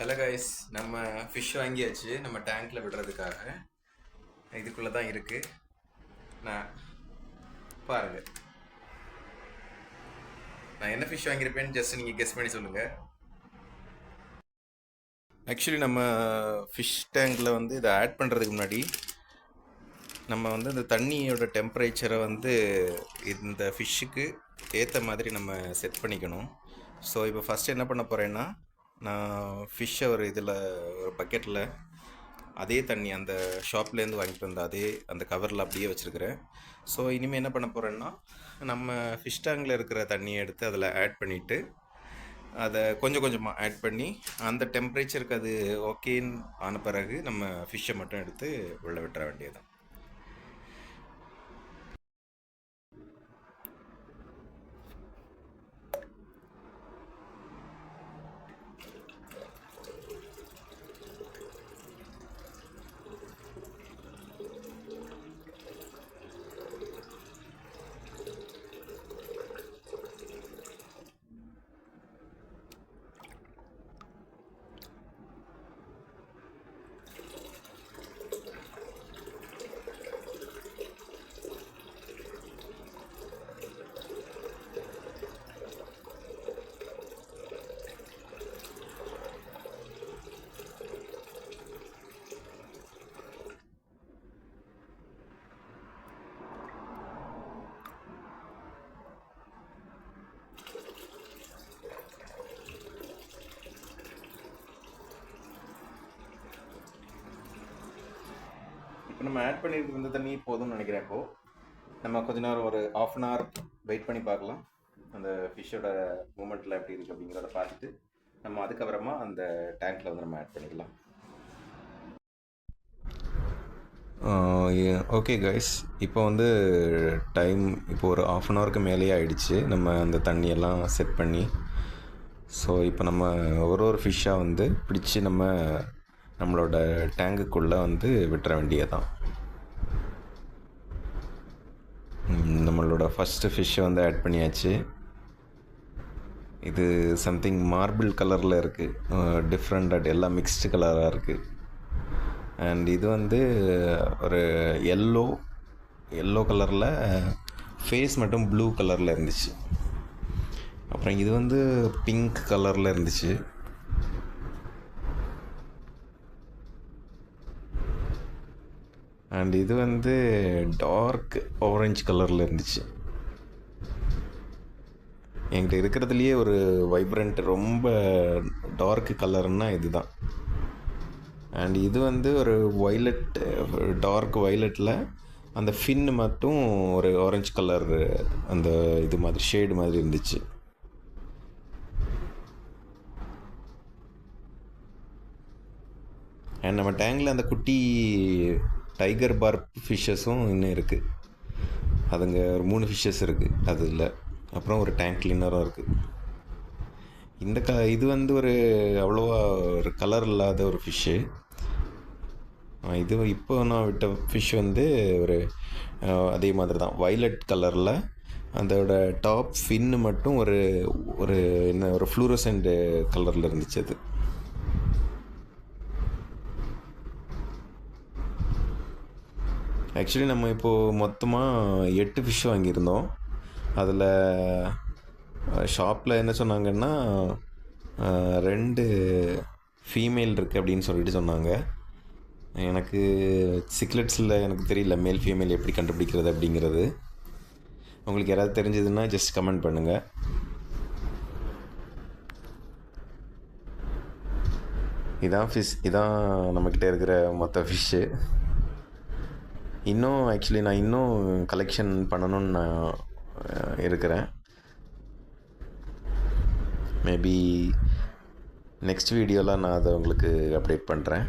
Hello guys நம்ம fish வாங்கியாச்சு. நம்ம டேங்க்கில் விடுறதுக்காக. இதுக்குள்ளே தான் இருக்குது நான் பாருங்க. நான் என்ன ஃபிஷ் வாங்கியிருப்பேன்னு ஜஸ்ட் நீங்கள் கெஸ் பண்ணி சொல்லுங்கள் ஆக்சுவலி நம்ம ஃபிஷ் டேங்கில் வந்து இதை ஆட் பண்ணுறதுக்கு முன்னாடி நம்ம வந்து இந்த தண்ணியோட டெம்பரேச்சரை வந்து இந்த ஃபிஷ்ஷுக்கு ஏற்ற மாதிரி நம்ம செட் பண்ணிக்கணும். ஸோ இப்போ ஃபஸ்ட்டு என்ன பண்ண போகிறேன்னா நான் ஃபிஷ்ஷை ஒரு இதில் ஒரு பக்கெட்டில் அதே தண்ணி அந்த ஷாப்லேருந்து வாங்கிட்டு வந்த அதே அந்த கவரில் அப்படியே வச்சுருக்கிறேன். ஸோ இனிமேல் என்ன பண்ண போகிறேன்னா நம்ம ஃபிஷ் டேங்கில் இருக்கிற தண்ணியை எடுத்து அதில் ஆட் பண்ணிவிட்டு அதை கொஞ்சம் கொஞ்சமாக ஆட் பண்ணி அந்த டெம்பரேச்சருக்கு அது ஓகேன்னு ஆன பிறகு நம்ம ஃபிஷ்ஷை மட்டும் எடுத்து உள்ளே விட்டுற வேண்டியதுதான். இப்போ நம்ம ஆட் பண்ணிட்டு இருந்த தண்ணி போதும்னு நினைக்கிறேன் இப்போது நம்ம கொஞ்ச நேரம் ஒரு ஆஃப் அன் ஹவர் வெயிட் பண்ணி பார்க்கலாம். அந்த ஃபிஷ்ஷோட மூமெண்ட்டில் எப்படி இருக்குது அப்படிங்கிறத பார்த்துட்டு நம்ம அதுக்கப்புறமா அந்த டேங்க்கில் வந்து நம்ம ஆட் பண்ணிக்கலாம். ஓகே கைஸ் இப்போ வந்து டைம் இப்போ ஒரு ஆஃப் அன் ஹவருக்கு மேலேயே ஆயிடுச்சு. நம்ம அந்த தண்ணியெல்லாம் செட் பண்ணி. ஸோ இப்போ நம்ம ஒரு ஒரு ஃபிஷ்ஷாக வந்து பிடிச்சி நம்ம நம்மளோட டேங்குக்குள்ளே வந்து விட்டுற வேண்டியதான் நம்மளோட ஃபஸ்ட்டு ஃபிஷ்ஷை வந்து ஆட் பண்ணியாச்சு. இது சம்திங் மார்பிள் கலரில் இருக்குது டிஃப்ரெண்ட் எல்லாம் மிக்ஸ்டு கலராக இருக்குது அண்ட் இது வந்து ஒரு எல்லோ எல்லோ கலரில் ஃபேஸ் மட்டும் ப்ளூ கலரில் இருந்துச்சு. அப்புறம் இது வந்து பிங்க் கலரில் இருந்துச்சு. அண்ட் இது வந்து டார்க் ஆரஞ்சு கலரில் இருந்துச்சு. என்கிட்ட இருக்கிறதுலையே ஒரு வைப்ரண்ட் ரொம்ப டார்க் கலர்னால் இதுதான். அண்ட் இது வந்து ஒரு வைலட் டார்க் வைலட்டில் அந்த ஃபின் மட்டும் ஒரு ஆரஞ்சு கலர் அந்த இது மாதிரி ஷேடு மாதிரி இருந்துச்சு. அண்ட் நம்ம டேங்கில் அந்த குட்டி டைகர் பார்ப் ஃபிஷ்ஷஸும் இன்னும் இருக்குது அதுங்க ஒரு மூணு ஃபிஷ்ஷஸ் இருக்குது அதில் அப்புறம் ஒரு டேங்க் கிளீனரும் இருக்குது இந்த க இது வந்து ஒரு அவ்வளோவா ஒரு கலர் இல்லாத ஒரு ஃபிஷ்ஷு இது இப்போ நான் விட்ட ஃபிஷ் வந்து ஒரு அதே மாதிரி தான் வைலட் கலரில் அதோட டாப் ஃபின்னு மட்டும் ஒரு ஒரு என்ன ஒரு ஃப்ளூரசண்ட் கலரில் இருந்துச்சு அது. ஆக்சுவலி நம்ம இப்போது மொத்தமாக எட்டு ஃபிஷ் வாங்கியிருந்தோம். அதில் ஷாப்பில் என்ன சொன்னாங்கன்னா ரெண்டு ஃபீமேல் இருக்குது அப்படின்னு சொல்லிட்டு சொன்னாங்க. எனக்கு சிக்லெட்ஸில் எனக்கு தெரியல மேல் ஃபீமேல் எப்படி கண்டுபிடிக்கிறது அப்படிங்கிறது. உங்களுக்கு யாராவது தெரிஞ்சதுன்னா ஜஸ்ட் கமெண்ட் பண்ணுங்கள் இதான் ஃபிஷ் இதான் நம்மக்கிட்ட இருக்கிற மொத்த ஃபிஷ்ஷு இன்னும் ஆக்சுவலி நான் இன்னும் கலெக்ஷன் பண்ணணும்னு நான் இருக்கிறேன். மேபி நெக்ஸ்ட் வீடியோவில் நான் அதை உங்களுக்கு அப்டேட் பண்ணுறேன்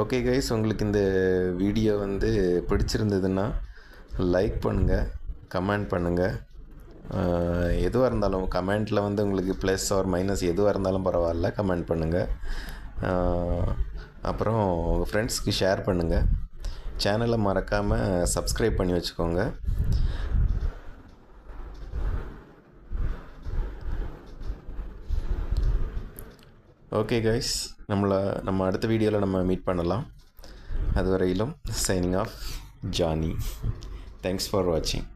ஓகே கைஸ் உங்களுக்கு இந்த வீடியோ வந்து பிடிச்சிருந்ததுன்னா லைக் பண்ணுங்கள் கமெண்ட் பண்ணுங்கள் எதுவாக இருந்தாலும் கமெண்ட்டில் வந்து உங்களுக்கு ப்ளஸ் ஆர் மைனஸ் எதுவாக இருந்தாலும் பரவாயில்ல கமெண்ட் பண்ணுங்கள் அப்புறம் உங்கள் ஃப்ரெண்ட்ஸ்க்கு ஷேர் பண்ணுங்கள் சேனலை மறக்காமல் சப்ஸ்கிரைப் பண்ணி வச்சுக்கோங்க. ஓகே கைஸ் நம்மளை நம்ம அடுத்த வீடியோவில் நம்ம மீட் பண்ணலாம். அதுவரையிலும் signing off Johnny thanks for வாட்சிங்